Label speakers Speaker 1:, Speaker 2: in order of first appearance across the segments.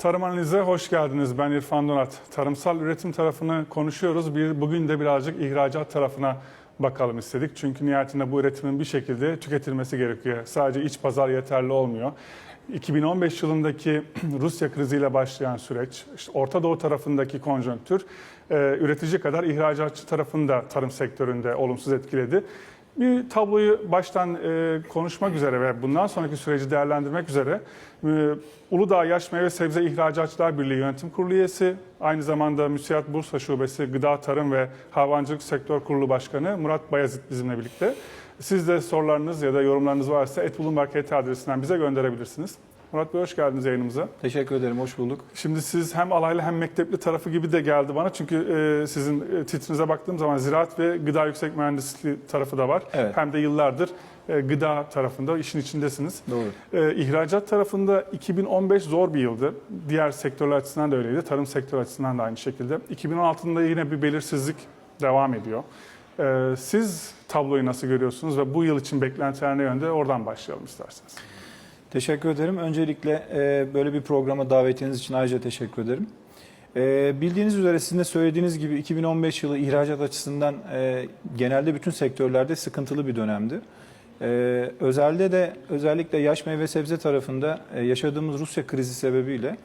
Speaker 1: Tarım Analiz'e hoş geldiniz. Ben İrfan Donat. Tarımsal üretim tarafını konuşuyoruz. Bir, bugün de birazcık ihracat tarafına bakalım istedik. Çünkü nihayetinde bu üretimin bir şekilde tüketilmesi gerekiyor. Sadece iç pazar yeterli olmuyor. 2015 yılındaki Rusya kriziyle başlayan süreç, işte Orta Doğu tarafındaki konjonktür e, üretici kadar ihracatçı tarafını da tarım sektöründe olumsuz etkiledi. Bir tabloyu baştan e, konuşmak üzere ve bundan sonraki süreci değerlendirmek üzere e, Uludağ Yaş Meyve Sebze İhracatçılar Birliği Yönetim Kurulu üyesi, aynı zamanda Müsiyat Bursa Şubesi Gıda Tarım ve Hayvancılık Sektör Kurulu Başkanı Murat Bayazıt bizimle birlikte. Siz de sorularınız ya da yorumlarınız varsa etbulunmarket adresinden bize gönderebilirsiniz. Murat Bey hoş geldiniz yayınımıza.
Speaker 2: Teşekkür ederim, hoş bulduk.
Speaker 1: Şimdi siz hem alaylı hem mektepli tarafı gibi de geldi bana. Çünkü e, sizin e, titrinize baktığım zaman ziraat ve gıda yüksek mühendisliği tarafı da var.
Speaker 2: Evet.
Speaker 1: Hem de yıllardır e, gıda tarafında işin içindesiniz.
Speaker 2: Doğru.
Speaker 1: E, ihracat tarafında 2015 zor bir yıldı. Diğer sektörler açısından da öyleydi. Tarım sektörü açısından da aynı şekilde. 2016'da yine bir belirsizlik devam ediyor. E, siz tabloyu nasıl görüyorsunuz ve bu yıl için beklentiler ne yönde? Oradan başlayalım isterseniz.
Speaker 2: Teşekkür ederim. Öncelikle e, böyle bir programa davetiniz için ayrıca teşekkür ederim. E, bildiğiniz üzere sizin de söylediğiniz gibi 2015 yılı ihracat açısından e, genelde bütün sektörlerde sıkıntılı bir dönemdi. E, özelde de özellikle yaş meyve sebze tarafında e, yaşadığımız Rusya krizi sebebiyle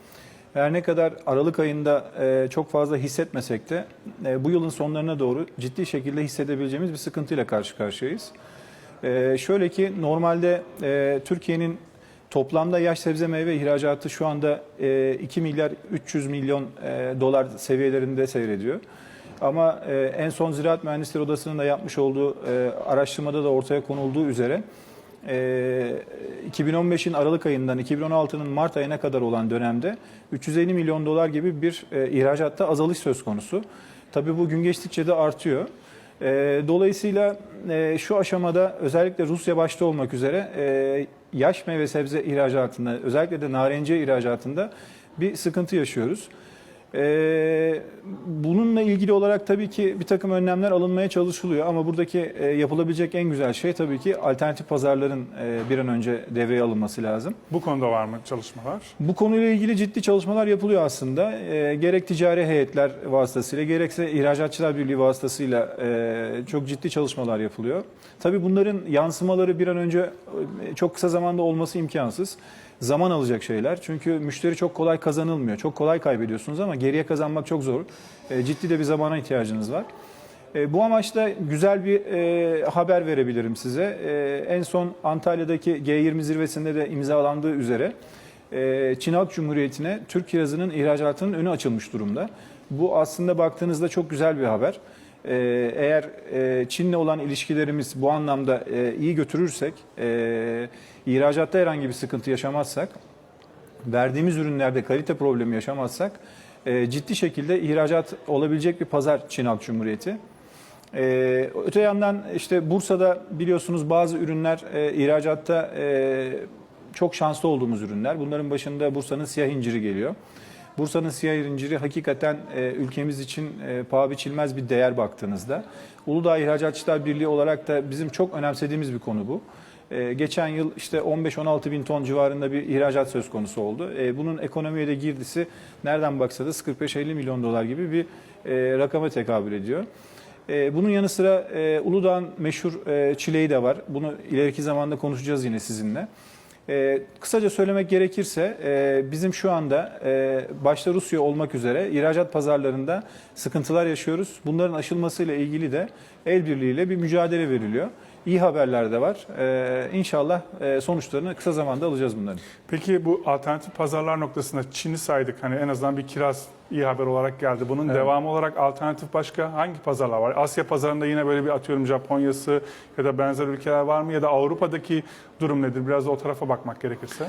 Speaker 2: her ne kadar Aralık ayında e, çok fazla hissetmesek de e, bu yılın sonlarına doğru ciddi şekilde hissedebileceğimiz bir sıkıntıyla karşı karşıyayız. E, şöyle ki normalde e, Türkiye'nin toplamda yaş sebze meyve ihracatı şu anda e, 2 milyar 300 milyon e, dolar seviyelerinde seyrediyor. Ama e, en son Ziraat Mühendisleri Odası'nın da yapmış olduğu e, araştırmada da ortaya konulduğu üzere e, 2015'in Aralık ayından 2016'nın Mart ayına kadar olan dönemde 350 milyon dolar gibi bir e, ihracatta azalış söz konusu. Tabii bu gün geçtikçe de artıyor. E, dolayısıyla e, şu aşamada özellikle Rusya başta olmak üzere e, yaş meyve sebze ihracatında özellikle de narenciye ihracatında bir sıkıntı yaşıyoruz. Ee, ilgili olarak tabii ki bir takım önlemler alınmaya çalışılıyor ama buradaki e, yapılabilecek en güzel şey tabii ki alternatif pazarların e, bir an önce devreye alınması lazım.
Speaker 1: Bu konuda var mı çalışmalar?
Speaker 2: Bu konuyla ilgili ciddi çalışmalar yapılıyor aslında. E, gerek ticari heyetler vasıtasıyla gerekse ihracatçılar birliği vasıtasıyla e, çok ciddi çalışmalar yapılıyor. Tabii bunların yansımaları bir an önce e, çok kısa zamanda olması imkansız. Zaman alacak şeyler. Çünkü müşteri çok kolay kazanılmıyor. Çok kolay kaybediyorsunuz ama geriye kazanmak çok zor. E, ciddi de bir zamana ihtiyacınız var. E, Bu amaçla güzel bir e, haber verebilirim size. En son Antalya'daki G20 zirvesinde de imzalandığı üzere Çin Halk Cumhuriyeti'ne Türk kirazının ihracatının önü açılmış durumda. Bu aslında baktığınızda çok güzel bir haber. E, eğer e, Çin'le olan ilişkilerimiz bu anlamda e, iyi götürürsek, e, ihracatta herhangi bir sıkıntı yaşamazsak, verdiğimiz ürünlerde kalite problemi yaşamazsak ciddi şekilde ihracat olabilecek bir pazar Çin Halk Cumhuriyeti. Öte yandan işte Bursa'da biliyorsunuz bazı ürünler ihracatta çok şanslı olduğumuz ürünler. Bunların başında Bursa'nın siyah inciri geliyor. Bursa'nın siyah inciri hakikaten e, ülkemiz için e, paha biçilmez bir değer baktığınızda. Uludağ İhracatçılar Birliği olarak da bizim çok önemsediğimiz bir konu bu. E, geçen yıl işte 15-16 bin ton civarında bir ihracat söz konusu oldu. E, bunun ekonomiye de girdisi nereden baksanız 45-50 milyon dolar gibi bir e, rakama tekabül ediyor. E, bunun yanı sıra e, Uludağ'ın meşhur e, çileği de var. Bunu ileriki zamanda konuşacağız yine sizinle. E, kısaca söylemek gerekirse e, bizim şu anda e, başta Rusya olmak üzere ihracat pazarlarında sıkıntılar yaşıyoruz. Bunların aşılmasıyla ilgili de el birliğiyle bir mücadele veriliyor. İyi haberler de var. E, inşallah e, sonuçlarını kısa zamanda alacağız bunların.
Speaker 1: Peki bu alternatif pazarlar noktasında Çin'i saydık. Hani en azından bir kiraz iyi haber olarak geldi. Bunun
Speaker 2: Evet.
Speaker 1: devamı olarak alternatif başka hangi pazarlar var? Asya pazarında yine böyle bir atıyorum Japonya'sı ya da benzer ülkeler var mı? Ya da Avrupa'daki durum nedir? Biraz da o tarafa bakmak gerekirse.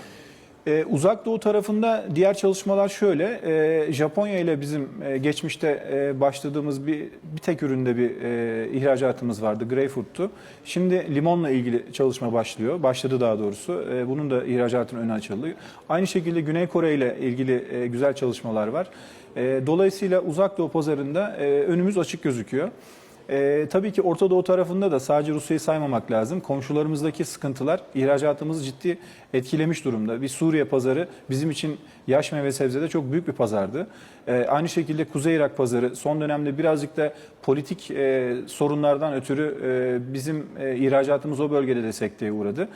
Speaker 2: Ee, Uzak Doğu tarafında diğer çalışmalar şöyle. Ee, Japonya ile bizim e, geçmişte e, başladığımız bir bir tek üründe bir e, ihracatımız vardı. Greyfurt'tu. Şimdi limonla ilgili çalışma başlıyor. Başladı daha doğrusu. E, bunun da ihracatının önü açıldı. Aynı şekilde Güney Kore ile ilgili e, güzel çalışmalar var. E, dolayısıyla Uzak Doğu pazarında e, önümüz açık gözüküyor. Ee, tabii ki Orta Doğu tarafında da sadece Rusya'yı saymamak lazım. Komşularımızdaki sıkıntılar ihracatımızı ciddi etkilemiş durumda. Bir Suriye pazarı bizim için yaş meyve sebzede çok büyük bir pazardı. E, aynı şekilde Kuzey Irak pazarı son dönemde birazcık da politik e, sorunlardan ötürü e, bizim e, ihracatımız o bölgede de sekteye uğradı.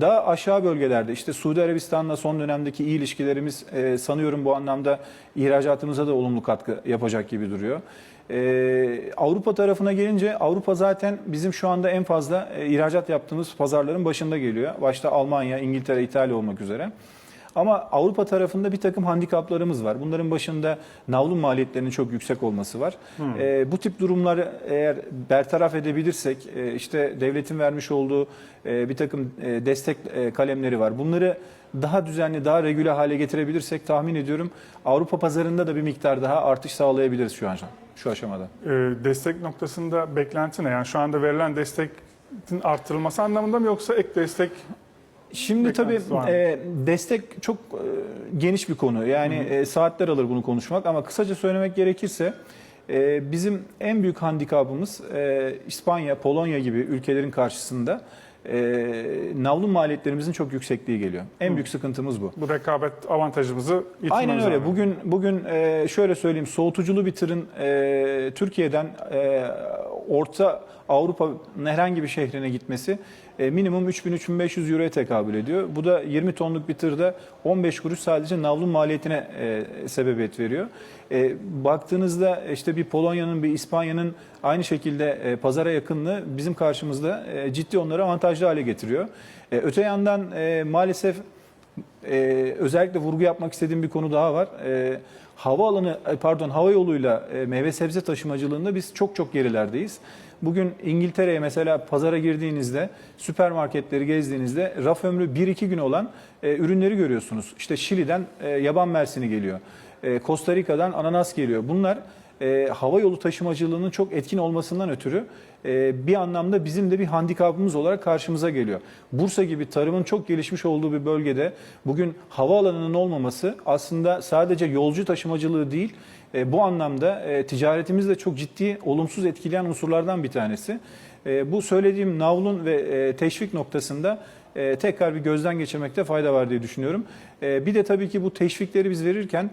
Speaker 2: Daha aşağı bölgelerde işte Suudi Arabistan'la son dönemdeki iyi ilişkilerimiz e, sanıyorum bu anlamda ihracatımıza da olumlu katkı yapacak gibi duruyor. Ee, Avrupa tarafına gelince Avrupa zaten bizim şu anda en fazla e, ihracat yaptığımız pazarların başında geliyor. Başta Almanya, İngiltere, İtalya olmak üzere. Ama Avrupa tarafında bir takım handikaplarımız var. Bunların başında navlun maliyetlerinin çok yüksek olması var. Ee, bu tip durumları eğer bertaraf edebilirsek, e, işte devletin vermiş olduğu e, bir takım e, destek e, kalemleri var. Bunları daha düzenli, daha regüle hale getirebilirsek tahmin ediyorum Avrupa pazarında da bir miktar daha artış sağlayabiliriz şu an şu aşamada.
Speaker 1: Ee, destek noktasında beklenti ne? Yani şu anda verilen destekin artırılması anlamında mı yoksa ek destek
Speaker 2: Şimdi tabii e, destek çok e, geniş bir konu. Yani e, saatler alır bunu konuşmak ama kısaca söylemek gerekirse e, bizim en büyük handikapımız e, İspanya, Polonya gibi ülkelerin karşısında e, navlun maliyetlerimizin çok yüksekliği geliyor. En büyük sıkıntımız bu.
Speaker 1: bu rekabet avantajımızı yitirmemiz
Speaker 2: Aynen öyle.
Speaker 1: lazım?
Speaker 2: Bugün bugün e, şöyle söyleyeyim soğutuculu bir tırın e, Türkiye'den e, Orta Avrupa'nın herhangi bir şehrine gitmesi e, minimum 3000-3500 euroya tekabül ediyor. Bu da 20 tonluk bir tırda 15 kuruş sadece navlun maliyetine e, sebebiyet veriyor. E, baktığınızda işte bir Polonya'nın bir İspanya'nın aynı şekilde e, pazara yakınlığı bizim karşımızda e, ciddi onları avantajlı hale getiriyor. E, öte yandan e, maalesef ee, özellikle vurgu yapmak istediğim bir konu daha var. Ee, havaalanı, e, pardon hava yoluyla e, meyve sebze taşımacılığında biz çok çok gerilerdeyiz. Bugün İngiltere'ye mesela pazara girdiğinizde, süpermarketleri gezdiğinizde raf ömrü 1-2 gün olan e, ürünleri görüyorsunuz. İşte Şili'den e, yaban mersini geliyor. E, Costa Rica'dan ananas geliyor. Bunlar e, hava yolu taşımacılığının çok etkin olmasından ötürü bir anlamda bizim de bir handikapımız olarak karşımıza geliyor. Bursa gibi tarımın çok gelişmiş olduğu bir bölgede bugün havaalanının olmaması aslında sadece yolcu taşımacılığı değil, e, bu anlamda e, ticaretimizi de çok ciddi olumsuz etkileyen unsurlardan bir tanesi. E, bu söylediğim navlun ve e, teşvik noktasında e, tekrar bir gözden geçirmekte fayda var diye düşünüyorum. E, bir de tabii ki bu teşvikleri biz verirken e,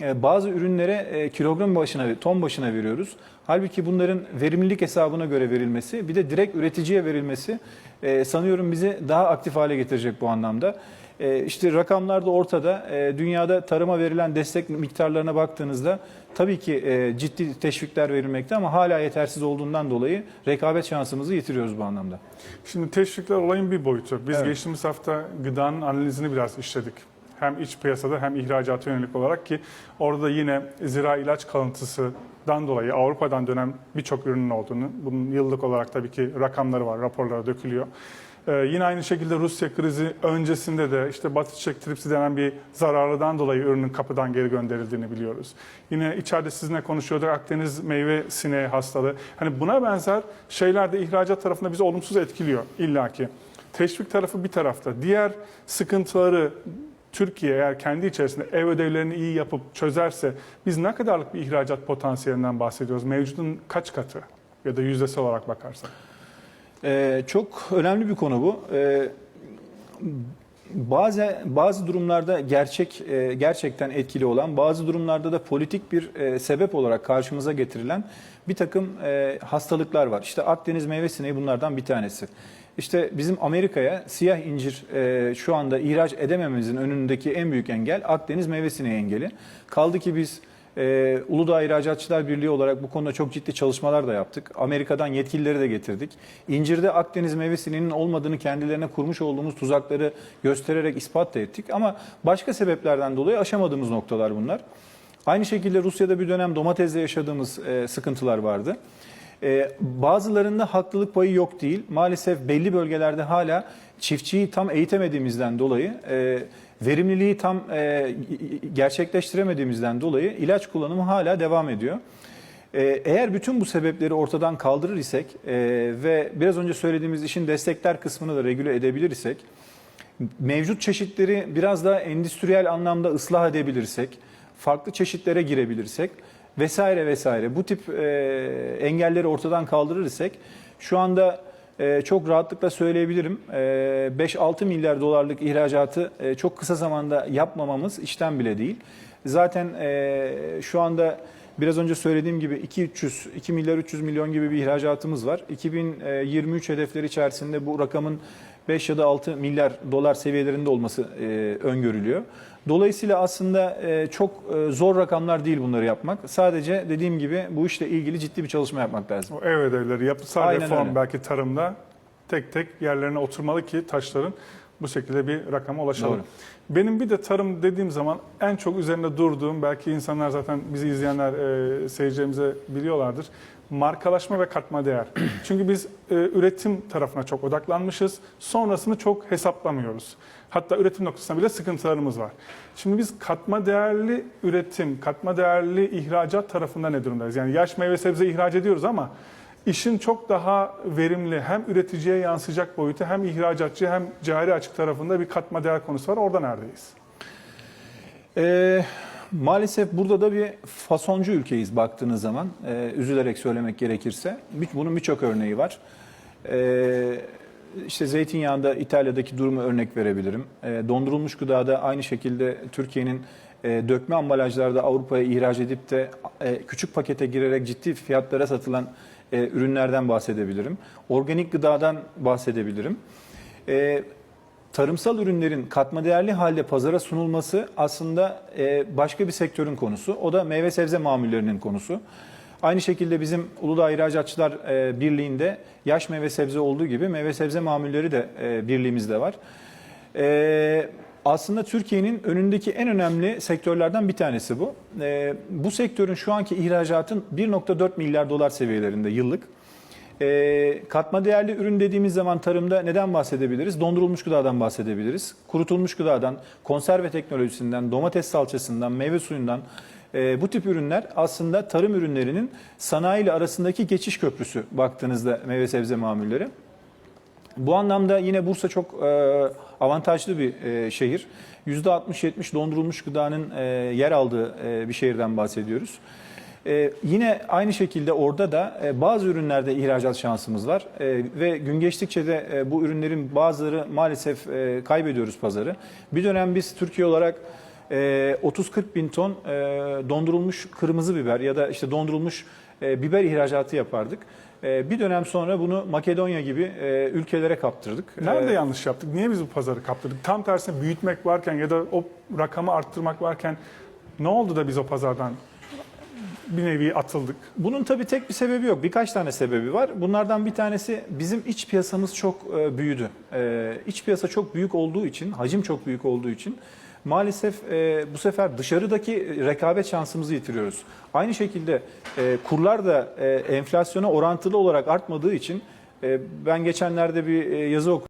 Speaker 2: bazı ürünlere e, kilogram başına, ton başına veriyoruz. Halbuki bunların verimlilik hesabına göre verilmesi, bir de direkt üreticiye verilmesi e, sanıyorum bizi daha aktif hale getirecek bu anlamda. E, İşte rakamlar da ortada. E, Dünyada tarıma verilen destek miktarlarına baktığınızda tabii ki e, ciddi teşvikler verilmekte ama hala yetersiz olduğundan dolayı rekabet şansımızı yitiriyoruz bu anlamda.
Speaker 1: Şimdi teşvikler olayın bir boyutu. Biz
Speaker 2: Evet.
Speaker 1: geçtiğimiz hafta gıdanın analizini biraz işledik. Hem iç piyasada hem ihracata yönelik olarak ki orada yine zira ilaç kalıntısından dolayı Avrupa'dan dönen birçok ürünün olduğunu, bunun yıllık olarak tabii ki rakamları var, raporlara dökülüyor. Ee, yine aynı şekilde Rusya krizi öncesinde de işte Batı çiçek tripsi denen bir zararlıdan dolayı ürünün kapıdan geri gönderildiğini biliyoruz. Yine içeride sizinle konuşuyorduk Akdeniz meyve sineği hastalığı. Hani buna benzer şeyler de ihracat tarafında bizi olumsuz etkiliyor illaki. Teşvik tarafı bir tarafta. Diğer sıkıntıları Türkiye eğer kendi içerisinde ev ödevlerini iyi yapıp çözerse biz ne kadarlık bir ihracat potansiyelinden bahsediyoruz? Mevcudun kaç katı ya da yüzdesi olarak bakarsak?
Speaker 2: Ee, çok önemli bir konu bu. Ee, bazı bazı durumlarda gerçek e, gerçekten etkili olan, bazı durumlarda da politik bir e, sebep olarak karşımıza getirilen bir takım e, hastalıklar var. İşte Akdeniz meyve sineği bunlardan bir tanesi. İşte bizim Amerika'ya siyah incir e, şu anda ihraç edemememizin önündeki en büyük engel Akdeniz meyve sineği engeli. Kaldı ki biz ee, Uludağ İhracatçılar Birliği olarak bu konuda çok ciddi çalışmalar da yaptık. Amerika'dan yetkilileri de getirdik. İncirde Akdeniz meyve sineğinin olmadığını kendilerine kurmuş olduğumuz tuzakları göstererek ispat da ettik. Ama başka sebeplerden dolayı aşamadığımız noktalar bunlar. Aynı şekilde Rusya'da bir dönem domatesle yaşadığımız e, sıkıntılar vardı. Ee, bazılarında haklılık payı yok değil. Maalesef belli bölgelerde hala çiftçiyi tam eğitemediğimizden dolayı, e, verimliliği tam e, gerçekleştiremediğimizden dolayı ilaç kullanımı hala devam ediyor. Ee, Eğer bütün bu sebepleri ortadan kaldırır isek e, ve biraz önce söylediğimiz işin destekler kısmını da regüle edebilir isek, mevcut çeşitleri biraz daha endüstriyel anlamda ıslah edebilirsek, farklı çeşitlere girebilirsek vesaire vesaire bu tip e, engelleri ortadan kaldırır isek şu anda e, çok rahatlıkla söyleyebilirim. E, 5-6 milyar dolarlık ihracatı e, çok kısa zamanda yapmamamız işten bile değil. Zaten e, şu anda biraz önce söylediğim gibi 2 300 2 milyar 300 milyon gibi bir ihracatımız var. 2023 hedefleri içerisinde bu rakamın 5 ya da 6 milyar dolar seviyelerinde olması e, öngörülüyor. Dolayısıyla aslında e, çok e, zor rakamlar değil bunları yapmak. Sadece dediğim gibi bu işle ilgili ciddi bir çalışma yapmak lazım.
Speaker 1: O ev ödevleri, yapısal
Speaker 2: Aynen
Speaker 1: reform
Speaker 2: öyle.
Speaker 1: belki tarımda tek tek yerlerine oturmalı ki taşların bu şekilde bir rakama ulaşalım.
Speaker 2: Doğru.
Speaker 1: Benim bir de tarım dediğim zaman en çok üzerinde durduğum, belki insanlar zaten bizi izleyenler, e, seyircilerimize biliyorlardır. Markalaşma ve katma değer. Çünkü biz e, üretim tarafına çok odaklanmışız. Sonrasını çok hesaplamıyoruz. Hatta üretim noktasında bile sıkıntılarımız var. Şimdi biz katma değerli üretim, katma değerli ihracat tarafında ne durumdayız? Yani yaş meyve sebze ihraç ediyoruz ama işin çok daha verimli hem üreticiye yansıyacak boyutu hem ihracatçı hem cari açık tarafında bir katma değer konusu var. Orada neredeyiz?
Speaker 2: Ee, maalesef burada da bir fasoncu ülkeyiz baktığınız zaman. Ee, üzülerek söylemek gerekirse. Bunun birçok örneği var. Ee, işte zeytinyağında İtalya'daki durumu örnek verebilirim. Ee, dondurulmuş gıdada aynı şekilde Türkiye'nin e, dökme ambalajlarda Avrupa'ya ihraç edip de e, küçük pakete girerek ciddi fiyatlara satılan e, ürünlerden bahsedebilirim. Organik gıdadan bahsedebilirim. E, tarımsal ürünlerin katma değerli halde pazara sunulması aslında e, başka bir sektörün konusu. O da meyve sebze mamullerinin konusu. Aynı şekilde bizim Uludağ İhracatçılar e, Birliği'nde yaş meyve sebze olduğu gibi meyve sebze mamulleri de e, birliğimizde var. Aslında Türkiye'nin önündeki en önemli sektörlerden bir tanesi bu. Bu sektörün şu anki ihracatın 1.4 milyar dolar seviyelerinde yıllık. E, katma değerli ürün dediğimiz zaman tarımda neden bahsedebiliriz? Dondurulmuş gıdadan bahsedebiliriz. Kurutulmuş gıdadan, konserve teknolojisinden, domates salçasından, meyve suyundan e, bu tip ürünler aslında tarım ürünlerinin sanayi ile arasındaki geçiş köprüsü baktığınızda meyve sebze mamulleri. Bu anlamda yine Bursa çok e, avantajlı bir e, şehir. %60-70 dondurulmuş gıdanın e, yer aldığı e, bir şehirden bahsediyoruz. E, yine aynı şekilde orada da e, bazı ürünlerde ihracat şansımız var E, ve gün geçtikçe de e, bu ürünlerin bazıları maalesef e, kaybediyoruz pazarı. Bir dönem biz Türkiye olarak e, 30-40 bin ton e, dondurulmuş kırmızı biber ya da işte dondurulmuş e, biber ihracatı yapardık. E, bir dönem sonra bunu Makedonya gibi e, ülkelere kaptırdık.
Speaker 1: Nerede
Speaker 2: E,
Speaker 1: yanlış yaptık? Niye biz bu pazarı kaptırdık? Tam tersine büyütmek varken ya da o rakamı arttırmak varken ne oldu da biz o pazardan bir nevi atıldık?
Speaker 2: Bunun tabii tek bir sebebi yok. Birkaç tane sebebi var. Bunlardan bir tanesi bizim iç piyasamız çok e, büyüdü. E, iç piyasa çok büyük olduğu için, hacim çok büyük olduğu için maalesef e, bu sefer dışarıdaki rekabet şansımızı yitiriyoruz. Aynı şekilde kurlar da enflasyona orantılı olarak artmadığı için ben geçenlerde bir yazı okudum.